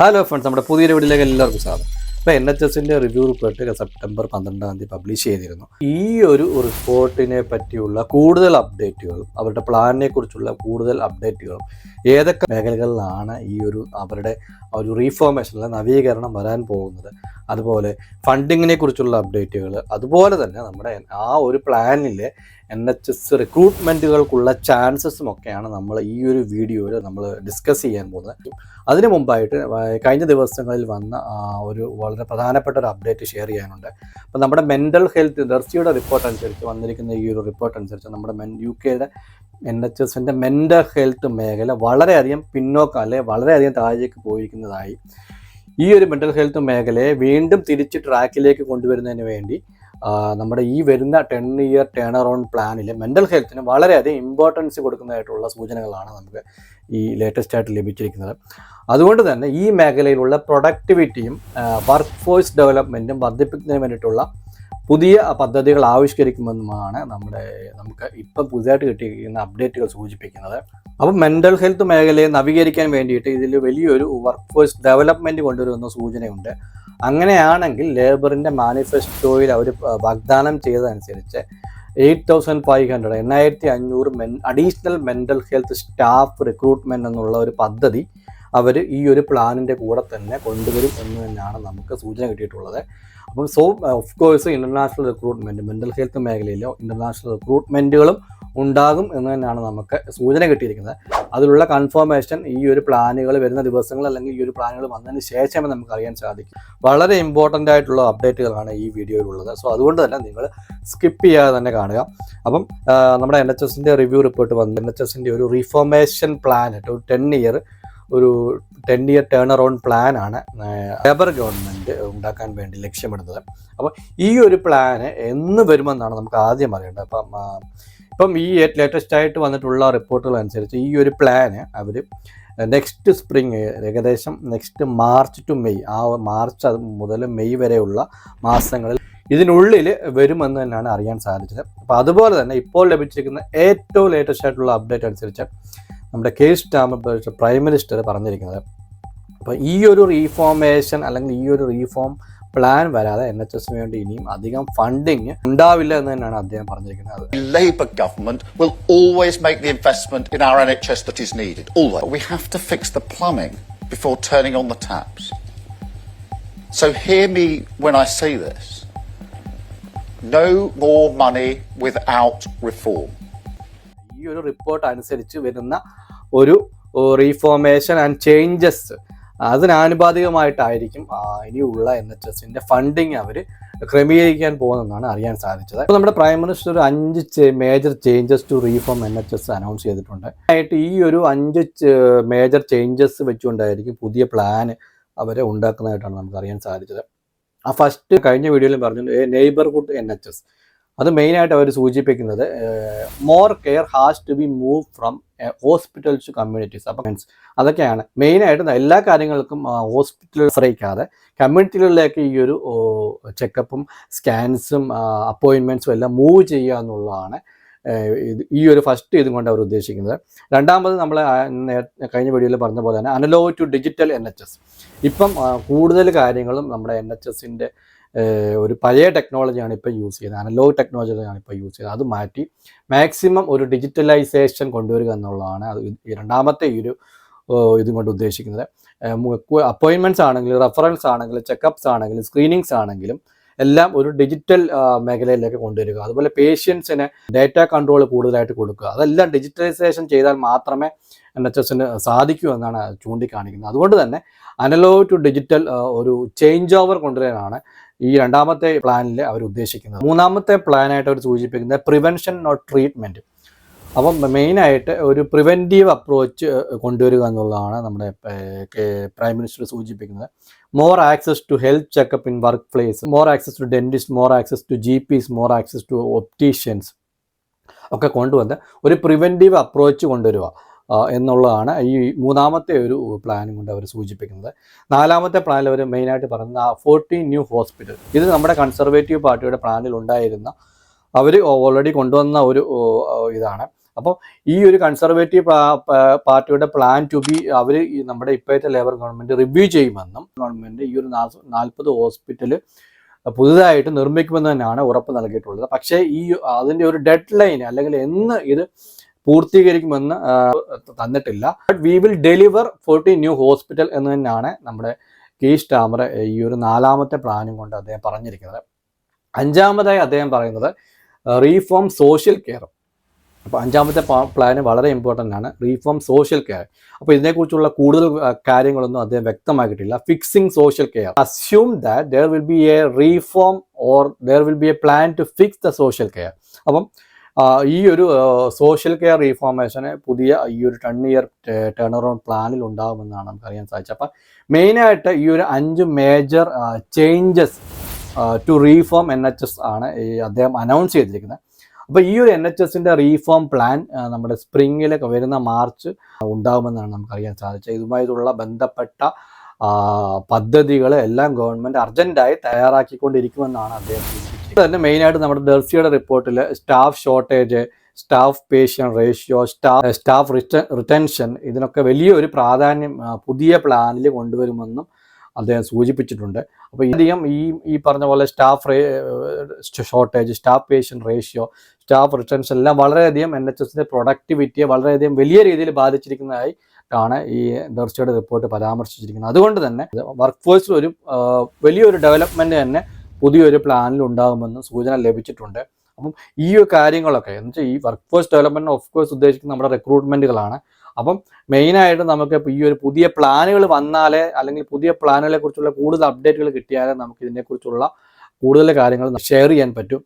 Hello friends നമ്മുടെ പുതിയ വീഡിയോയിലേക്ക് എല്ലാവർക്കും സ്വാഗതം. അപ്പോൾ എൻ എച്ച് എസിന്റെ റിവ്യൂ റിപ്പോർട്ട് സെപ്റ്റംബർ പന്ത്രണ്ടാം തീയതി പബ്ലിഷ് ചെയ്തിരുന്നു. ഈ ഒരു റിപ്പോർട്ടിനെ പറ്റിയുള്ള കൂടുതൽ അപ്ഡേറ്റുകളും അവരുടെ പ്ലാനിനെ കുറിച്ചുള്ള കൂടുതൽ അപ്ഡേറ്റുകളും ഏതൊക്കെ മേഖലകളിലാണ് ഈ ഒരു അവരുടെ ഒരു റീഫോർമേഷൻ നവീകരണം വരാൻ പോകുന്നത്? അതുപോലെ ഫണ്ടിങ്ങിനെ കുറിച്ചുള്ള അപ്ഡേറ്റുകൾ അതുപോലെ തന്നെ നമ്മുടെ ആ ഒരു പ്ലാനിലെ എൻ എച്ച് എസ് റിക്രൂട്ട്മെന്റുകൾക്കുള്ള ചാൻസസും ഒക്കെയാണ് നമ്മൾ ഈ ഒരു വീഡിയോയിൽ നമ്മൾ ഡിസ്കസ് ചെയ്യാൻ പോകുന്നത്. അതിനു മുമ്പായിട്ട് കഴിഞ്ഞ ദിവസങ്ങളിൽ വന്ന ഒരു വളരെ പ്രധാനപ്പെട്ട ഒരു അപ്ഡേറ്റ് ഷെയർ ചെയ്യാനുണ്ട്. അപ്പോൾ നമ്മുടെ മെന്റൽ ഹെൽത്ത് ദർശിയുടെ റിപ്പോർട്ട് അനുസരിച്ച് വന്നിരിക്കുന്ന ഈ ഒരു റിപ്പോർട്ട് അനുസരിച്ച് നമ്മുടെ മെൻ യു കെയുടെ എൻ എച്ച് എസിന്റെ മെന്റൽ ഹെൽത്ത് മേഖല വളരെയധികം പിന്നോക്കം അല്ലെ വളരെയധികം താഴേക്ക് പോയിരിക്കുന്നതായി. ഈ ഒരു മെന്റൽ ഹെൽത്ത് മേഖലയെ വീണ്ടും തിരിച്ച് ട്രാക്കിലേക്ക് കൊണ്ടുവരുന്നതിന് വേണ്ടി നമ്മുടെ ഈ വരുന്ന ടെൻ ഇയർ ടേൺ അറൗണ്ട് പ്ലാനിൽ മെന്റൽ ഹെൽത്തിന് വളരെയധികം ഇമ്പോർട്ടൻസ് കൊടുക്കുന്നതായിട്ടുള്ള സൂചനകളാണ് നമുക്ക് ഈ ലേറ്റസ്റ്റ് ആയിട്ട് ലഭിച്ചിരിക്കുന്നത്. അതുകൊണ്ട് തന്നെ ഈ മേഖലയിലുള്ള പ്രൊഡക്ടിവിറ്റിയും വർക്ക് ഫോഴ്സ് ഡെവലപ്മെന്റും വർദ്ധിപ്പിക്കുന്നതിന് വേണ്ടിയിട്ടുള്ള പുതിയ പദ്ധതികൾ ആവിഷ്കരിക്കുമെന്നുമാണ് നമ്മുടെ നമുക്ക് ഇപ്പം പുതിയതായിട്ട് കിട്ടിയിരിക്കുന്ന അപ്ഡേറ്റുകൾ സൂചിപ്പിക്കുന്നത്. അപ്പം മെന്റൽ ഹെൽത്ത് മേഖലയെ നവീകരിക്കാൻ വേണ്ടിയിട്ട് ഇതിൽ വലിയൊരു വർക്ക് ഫോഴ്സ് ഡെവലപ്മെന്റ് കൊണ്ടുവരുമെന്ന സൂചനയുണ്ട്. അങ്ങനെയാണെങ്കിൽ ലേബറിന്റെ മാനിഫെസ്റ്റോയിൽ അവർ വാഗ്ദാനം ചെയ്തതനുസരിച്ച് എയ്റ്റ് തൗസൻഡ് ഫൈവ് ഹൺഡ്രഡ് എണ്ണായിരത്തി അഞ്ഞൂറ് men additional mental health staff recruitment എന്നുള്ള ഒരു പദ്ധതി അവർ ഈ ഒരു പ്ലാനിന്റെ കൂടെ തന്നെ കൊണ്ടുവരും എന്ന് തന്നെയാണ് നമുക്ക് സൂചന കിട്ടിയിട്ടുള്ളത്. അപ്പം so of course international recruitment mental health മേഖലയിലോ international റിക്രൂട്ട്മെന്റുകളും ഉണ്ടാകും എന്ന് തന്നെയാണ് നമുക്ക് സൂചന കിട്ടിയിരിക്കുന്നത്. അതിലുള്ള കൺഫർമേഷൻ ഈ ഒരു പ്ലാനുകൾ വരുന്ന ദിവസങ്ങൾ അല്ലെങ്കിൽ ഈ ഒരു പ്ലാനുകൾ വന്നതിന് ശേഷമേ നമുക്ക് അറിയാൻ സാധിക്കും. വളരെ ഇമ്പോർട്ടന്റ് ആയിട്ടുള്ള അപ്ഡേറ്റുകളാണ് ഈ വീഡിയോയിലുള്ളത്. സോ അതുകൊണ്ട് തന്നെ നിങ്ങൾ സ്കിപ്പ് ചെയ്യാതെ തന്നെ കാണുക. അപ്പം നമ്മുടെ എൻ എച്ച് എസിന്റെ റിവ്യൂ റിപ്പോർട്ട് വന്നു എൻ എച്ച് എസിന്റെ ഒരു റിഫോർമേഷൻ പ്ലാൻ ഒരു ടെൻ ഇയർ ഒരു ടെൻ ഇയർ ടേൺ അറൗണ്ട് പ്ലാനാണ് ലേബർ ഗവൺമെന്റ് ഉണ്ടാക്കാൻ വേണ്ടി ലക്ഷ്യമിടുന്നത്. അപ്പോൾ ഈ ഒരു പ്ലാന് എന്ന് വരുമെന്നാണ് നമുക്ക് ആദ്യം അറിയേണ്ടത്. അപ്പം ഇപ്പം ഈ ലേറ്റസ്റ്റ് ആയിട്ട് വന്നിട്ടുള്ള റിപ്പോർട്ടുകൾ അനുസരിച്ച് ഈ ഒരു പ്ലാന് അവർ നെക്സ്റ്റ് സ്പ്രിങ് ഏകദേശം നെക്സ്റ്റ് മാർച്ച് ടു മെയ് ആ മാർച്ച് അത് മുതൽ മെയ് വരെയുള്ള മാസങ്ങളിൽ ഇതിനുള്ളിൽ വരുമെന്ന് തന്നെയാണ് അറിയാൻ സാധിച്ചത്. അപ്പോൾ അതുപോലെ തന്നെ ഇപ്പോൾ ലഭിച്ചിരിക്കുന്ന ഏറ്റവും ലേറ്റസ്റ്റ് ആയിട്ടുള്ള അപ്ഡേറ്റ് അനുസരിച്ച് നമ്മുടെ കെ. സ്റ്റാമ്പ് പ്രൈം മിനിസ്റ്റർ പറഞ്ഞിരിക്കുന്നത്. അപ്പോൾ ഈ ഒരു റീഫോർമേഷൻ അല്ലെങ്കിൽ ഈ ഒരു റീഫോം പ്ലാൻ വരാതെ എൻ എച്ച് എസിന് വേണ്ടി ഇനിയും അധികം ഫണ്ടിങ് ഉണ്ടാവില്ല എന്ന് തന്നെയാണ് അദ്ദേഹം പറഞ്ഞിരിക്കുന്നത് Labour government will always make the investment in our NHS that is needed. Always. We have to fix the plumbing before turning on the taps. So hear me when I say this. No more money without reform. ഈ ഒരു report അനുസരിച്ച് വരുന്ന ഒരു reformation and changes അതിനാനുപാതികമായിട്ടായിരിക്കും ഇനിയുള്ള N H എസിന്റെ funding അവർ ക്രമീകരിക്കാൻ പോകുന്നതെന്നാണ് അറിയാൻ സാധിച്ചത്. അപ്പോൾ നമ്മുടെ പ്രൈം മിനിസ്റ്റർ ഒരു അഞ്ച് major changes to reform N H S announce ചെയ്തിട്ടുണ്ട്. ആയിട്ട് ഈ ഒരു അഞ്ച് മേജർ ചേഞ്ചസ് വെച്ചുകൊണ്ടായിരിക്കും പുതിയ പ്ലാൻ അവരെ ഉണ്ടാക്കുന്നതായിട്ടാണ് നമുക്ക് അറിയാൻ സാധിച്ചത്. ആ ഫസ്റ്റ് കഴിഞ്ഞ വീഡിയോയിലും പറഞ്ഞു നെയ്ബർഹുഡ് എൻ എച്ച് എസ് അത് മെയിനായിട്ട് അവർ സൂചിപ്പിക്കുന്നത് more care has to be move from hospital to communities അപ്പം മീൻസ് അതൊക്കെയാണ്. മെയിനായിട്ട് എല്ലാ കാര്യങ്ങൾക്കും ഹോസ്പിറ്റലിൽ ആശ്രയിക്കാതെ കമ്മ്യൂണിറ്റികളിലേക്ക് ഈ ഒരു ചെക്കപ്പും സ്കാൻസും അപ്പോയിൻമെന്റ്സും എല്ലാം മൂവ് ചെയ്യുക എന്നുള്ളതാണ് ഈ ഒരു ഫസ്റ്റ് ഇതും കൊണ്ട് അവർ ഉദ്ദേശിക്കുന്നത്. രണ്ടാമത് നമ്മൾ കഴിഞ്ഞ വീഡിയോയിൽ പറഞ്ഞ പോലെ തന്നെ analogue to digital N H S ഇപ്പം കൂടുതൽ കാര്യങ്ങളും നമ്മുടെ എൻ എച്ച് എസിന്റെ ഒരു പഴയ ടെക്നോളജിയാണ് ഇപ്പോൾ യൂസ് ചെയ്യുന്നത് അനലോഗ് ടെക്നോളജിയാണ് ഇപ്പോൾ യൂസ് ചെയ്യുന്നത് അത് മാറ്റി മാക്സിമം ഒരു ഡിജിറ്റലൈസേഷൻ കൊണ്ടുവരിക എന്നുള്ളതാണ് അത് രണ്ടാമത്തെ ഈ ഒരു ഇതും കൊണ്ട് ഉദ്ദേശിക്കുന്നത്. അപ്പോയിൻമെന്റ്സ് ആണെങ്കിലും റെഫറൻസ് ആണെങ്കിലും ചെക്കപ്സ് ആണെങ്കിലും സ്ക്രീനിങ്സ് ആണെങ്കിലും എല്ലാം ഒരു ഡിജിറ്റൽ മേഖലയിലേക്ക് കൊണ്ടുവരിക. അതുപോലെ പേഷ്യൻസിന് ഡേറ്റ കൺട്രോൾ കൂടുതലായിട്ട് കൊടുക്കുക. അതെല്ലാം ഡിജിറ്റലൈസേഷൻ ചെയ്താൽ മാത്രമേ എൻ എച്ച് എസിന് സാധിക്കൂ എന്നാണ് ചൂണ്ടിക്കാണിക്കുന്നത്. അതുകൊണ്ട് തന്നെ അനലോഗ് ടു ഡിജിറ്റൽ ഒരു ചേഞ്ച് ഓവർ കൊണ്ടുവരാനാണ് ഈ രണ്ടാമത്തെ പ്ലാനിൽ അവർ ഉദ്ദേശിക്കുന്നത്. മൂന്നാമത്തെ പ്ലാനായിട്ട് അവർ സൂചിപ്പിക്കുന്നത് പ്രിവെൻഷൻ നോട്ട് ട്രീറ്റ്മെന്റ് അപ്പം മെയിനായിട്ട് ഒരു പ്രിവെന്റീവ് അപ്രോച്ച് കൊണ്ടുവരിക എന്നുള്ളതാണ് നമ്മുടെ പ്രൈം മിനിസ്റ്റർ സൂചിപ്പിക്കുന്നത്. More access to health checkup in workplace more access to dentist more access to G Ps more access to opticians ഒക്കെ കൊണ്ടുവന്ന് ഒരു പ്രിവെന്റീവ് അപ്രോച്ച് കൊണ്ടുവരിക. എന്നുള്ളതാണ് ഈ മൂന്നാമത്തെ ഒരു പ്ലാനും കൊണ്ട് അവർ സൂചിപ്പിക്കുന്നത്. നാലാമത്തെ പ്ലാനിൽ അവർ മെയിനായിട്ട് പറയുന്നത് ഫോർട്ടീൻ ന്യൂ ഹോസ്പിറ്റൽ ഇത് നമ്മുടെ കൺസർവേറ്റീവ് പാർട്ടിയുടെ പ്ലാനിൽ ഉണ്ടായിരുന്ന അവർ ഓൾറെഡി കൊണ്ടുവന്ന ഒരു ഇതാണ്. അപ്പോൾ ഈ ഒരു കൺസർവേറ്റീവ് പാർട്ടിയുടെ പ്ലാൻ ടു ബി അവർ നമ്മുടെ ഇപ്പോഴത്തെ ലേബർ ഗവൺമെന്റ് റിവ്യൂ ചെയ്യുമെന്നും ഗവൺമെന്റ് ഈ ഒരു നാൽപ്പത് ഹോസ്പിറ്റൽ പുതുതായിട്ട് നിർമ്മിക്കുമെന്ന് തന്നെയാണ് ഉറപ്പ് നൽകിയിട്ടുള്ളത്. പക്ഷേ ഈ അതിന്റെ ഒരു ഡെഡ് ലൈൻ അല്ലെങ്കിൽ എന്ന് ഇത് പൂർത്തീകരിക്കുമെന്ന് തന്നിട്ടില്ല. But we will deliver forty new hospital എന്ന് തന്നെയാണ് നമ്മുടെ കീഷ് ടാമർ ഈ ഒരു നാലാമത്തെ പ്ലാനും കൊണ്ട് അദ്ദേഹം പറഞ്ഞിരിക്കുന്നത്. അഞ്ചാമതായി അദ്ദേഹം പറയുന്നത് റീഫോം സോഷ്യൽ കെയർ അപ്പോൾ അഞ്ചാമത്തെ പ്ലാന് വളരെ ഇമ്പോർട്ടന്റ് ആണ് റീഫോം സോഷ്യൽ കെയർ അപ്പോൾ ഇതിനെക്കുറിച്ചുള്ള കൂടുതൽ കാര്യങ്ങളൊന്നും അദ്ദേഹം വ്യക്തമാക്കിയിട്ടില്ല. Fixing social care assume that there will be a reform or there will be a plan to fix the social care അപ്പം ഈ ഒരു സോഷ്യൽ കെയർ റീഫോർമേഷന് പുതിയ ഈ ഒരു ടെൺ ഇയർ ടേൺ അറൗണ്ട് പ്ലാനിൽ ഉണ്ടാകുമെന്നാണ് നമുക്ക് അറിയാൻ സാധിച്ചത്. അപ്പം മെയിനായിട്ട് ഈ ഒരു അഞ്ച് major changes to reform N H S ആണ് ഈ അദ്ദേഹം അനൗൺസ് ചെയ്തിരിക്കുന്നത്. അപ്പോൾ ഈ ഒരു എൻ എച്ച് എസിന്റെ റീഫോം പ്ലാൻ നമ്മുടെ സ്പ്രിങ്ങിലൊക്കെ വരുന്ന മാർച്ച് ഉണ്ടാകുമെന്നാണ് നമുക്കറിയാൻ സാധിച്ചത്. ഇതുമായിട്ടുള്ള ബന്ധപ്പെട്ട പദ്ധതികൾ എല്ലാം ഗവൺമെന്റ് അർജന്റായി തയ്യാറാക്കിക്കൊണ്ടിരിക്കുമെന്നാണ് അദ്ദേഹം തന്നെ മെയിനായിട്ട് നമ്മുടെ ഡെർസിയുടെ റിപ്പോർട്ടിൽ staff shortage staff patient ratio staff staff retention ഇതിനൊക്കെ വലിയൊരു പ്രാധാന്യം പുതിയ പ്ലാനിൽ കൊണ്ടുവരുമെന്നും അദ്ദേഹം സൂചിപ്പിച്ചിട്ടുണ്ട്. അപ്പോൾ അധികം ഈ ഈ പറഞ്ഞ പോലെ staff shortage staff patient ratio staff retention എല്ലാം വളരെയധികം എൻ എച്ച് എസിന്റെ പ്രൊഡക്ടിവിറ്റിയെ വളരെയധികം വലിയ രീതിയിൽ ബാധിച്ചിരിക്കുന്നതായി ാണ് ഈ ദർശയുടെ റിപ്പോർട്ട് പരാമർശിച്ചിരിക്കുന്നത്. അതുകൊണ്ട് തന്നെ വർക്ക് ഫോഴ്സിൽ ഒരു വലിയൊരു ഡെവലപ്മെന്റ് തന്നെ പുതിയൊരു പ്ലാനിൽ ഉണ്ടാകുമെന്ന് സൂചന ലഭിച്ചിട്ടുണ്ട്. അപ്പം ഈ കാര്യങ്ങളൊക്കെ എന്ന് വെച്ചാൽ ഈ workforce development of course ഉദ്ദേശിക്കുന്നത് നമ്മുടെ റിക്രൂട്ട്മെന്റുകളാണ് അപ്പം മെയിനായിട്ട് നമുക്ക് ഇപ്പോൾ ഈ ഒരു പുതിയ പ്ലാനുകൾ വന്നാലേ അല്ലെങ്കിൽ പുതിയ പ്ലാനുകളെ കുറിച്ചുള്ള കൂടുതൽ അപ്ഡേറ്റുകൾ കിട്ടിയാലേ നമുക്ക് ഇതിനെക്കുറിച്ചുള്ള കൂടുതൽ കാര്യങ്ങൾ ഷെയർ ചെയ്യാൻ പറ്റും.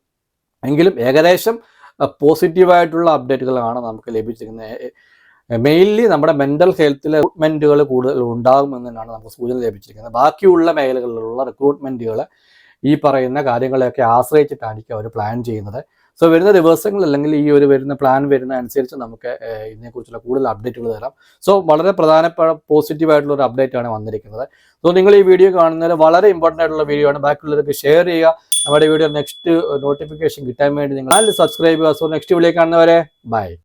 എങ്കിലും ഏകദേശം പോസിറ്റീവായിട്ടുള്ള അപ്ഡേറ്റുകളാണ് നമുക്ക് ലഭിച്ചിരിക്കുന്നത്. മെയിൻലി നമ്മുടെ മെന്റൽ ഹെൽത്തിലെ റിക്രൂട്ട്മെന്റുകൾ കൂടുതൽ ഉണ്ടാകുമെന്നാണ് നമുക്ക് സൂചന ലഭിച്ചിരിക്കുന്നത്. ബാക്കിയുള്ള മേഖലകളിലുള്ള റിക്രൂട്ട്മെന്റുകൾ ഈ പറയുന്ന കാര്യങ്ങളെയൊക്കെ ആശ്രയിച്ചിട്ടായിരിക്കും അവർ പ്ലാൻ ചെയ്യുന്നത്. സോ വരുന്ന ദിവസങ്ങൾ അല്ലെങ്കിൽ ഈ ഒരു വരുന്ന പ്ലാൻ വരുന്ന അനുസരിച്ച് നമുക്ക് ഇതിനെക്കുറിച്ചുള്ള കൂടുതൽ അപ്ഡേറ്റുകൾ തരാം. സോ വളരെ പ്രധാനപ്പെട്ട പോസിറ്റീവ് ആയിട്ടുള്ള ഒരു അപ്ഡേറ്റ് ആണ് വന്നിരിക്കുന്നത്. സോ നിങ്ങൾ ഈ വീഡിയോ കാണുന്നതിൽ വളരെ ഇമ്പോർട്ടന്റ് ആയിട്ടുള്ള വീഡിയോ ആണ്. ബാക്കിയുള്ളവർക്ക് ഷെയർ ചെയ്യുക. നമ്മുടെ വീഡിയോ നെക്സ്റ്റ് നോട്ടിഫിക്കേഷൻ കിട്ടാൻ വേണ്ടി നിങ്ങൾ സബ്സ്ക്രൈബ് ചെയ്യുക. സോ നെക്സ്റ്റ് വീഡിയോ കാണുന്നവരെ ബൈ